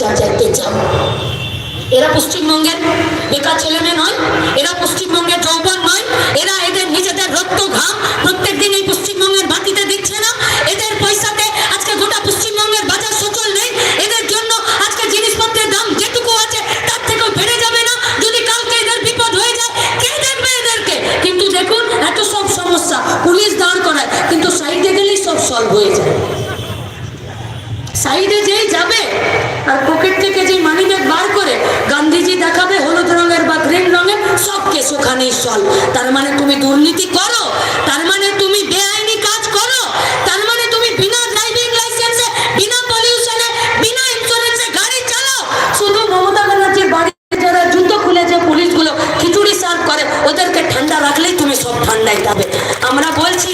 যাও এরা পশ্চিমবঙ্গের বেকার ছেলে মেয়ে নয়, এরা পশ্চিমবঙ্গের যৌবন নয়, এরা এদের নিজেদের রক্ত ঘাম প্রত্যেক দিন এই পশ্চিমবঙ্গের মাটিতে দিচ্ছে না। এদের পয়সাতে আজকে গোটা পশ্চিমবঙ্গের বাজার সচল নেই। এদের জন্য আজকে জিনিসপত্রের দাম যেটুকু আছে, তার থেকেও বেড়ে যাবে না। যদি কালকে এদের বিপদ হয়ে যায়, কে দেখবে এদেরকে? কিন্তু দেখুন, এত সব সমস্যা পুলিশ দাঁড় করায়, কিন্তু সাইডে গেলেই সব সলভ হয়ে যায়। সাইডে যেই যাবে আর পকেট থেকে যে মানি ব্যাগ বার করে গান্ধীজি দেখাবে হলুদ রঙের বা গ্রিন রঙের, সব কেস ওখানেই সল তার মানে তুমি দুর্নীতি করো, তার মানে তুমি বেআইনি কাজ করো, তার মানে তুমি বিনা ড্রাইভিং লাইসেন্সে বিনা পলিউশনে বিনা ইন্স্যুরেন্সে গাড়ি চালাও। শুধু মমতা ব্যানার্জির বাড়ি যারা জুতো খুলে যে পুলিশগুলো খিচুড়ি সার্ভ করে, ওদেরকে ঠান্ডা রাখলেই তুমি সব ঠান্ডায় যাবে। আমরা বলছি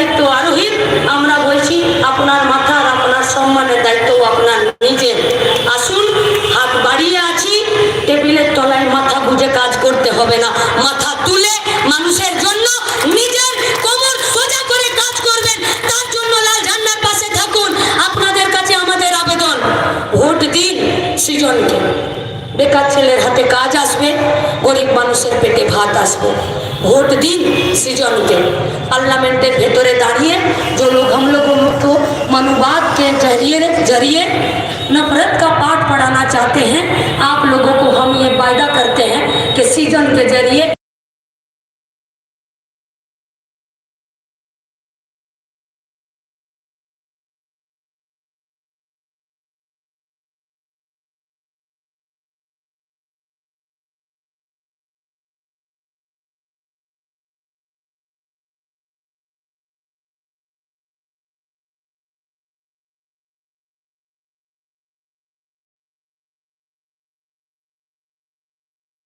দায়িত্ব আরোহীর, আমরা বলছি আপনার মাথার আপনার সম্মানের দায়িত্ব আপনার নিজের। আসুন, হাত বাড়িয়ে আছি, টেবিলের তলায় মাথা গুজে কাজ করতে হবে না। মাথা তুলে মানুষের জন্য নিজের কোমর সোজা করে কাজ করবেন। তার জন্য লাল ঝান্ডার পাশে থাকুন। আপনাদের কাছে আমাদের আবেদন। ভোট দিন সৃজনকে। বেকার हाथे হাতে কাজ गरीब গরিব पेटे भात ভাত भोट ভোট দিন সৃজনকে। পার্লামেন্টের ভেতরে দাঁড়িয়ে जो लोग हम लोगों को मनुवाद के ज़रिए ज़रिए नफरत का पाठ पढ़ाना चाहते हैं, आप लोगों को हम ये वायदा करते हैं कि सीज़न के ज़रिए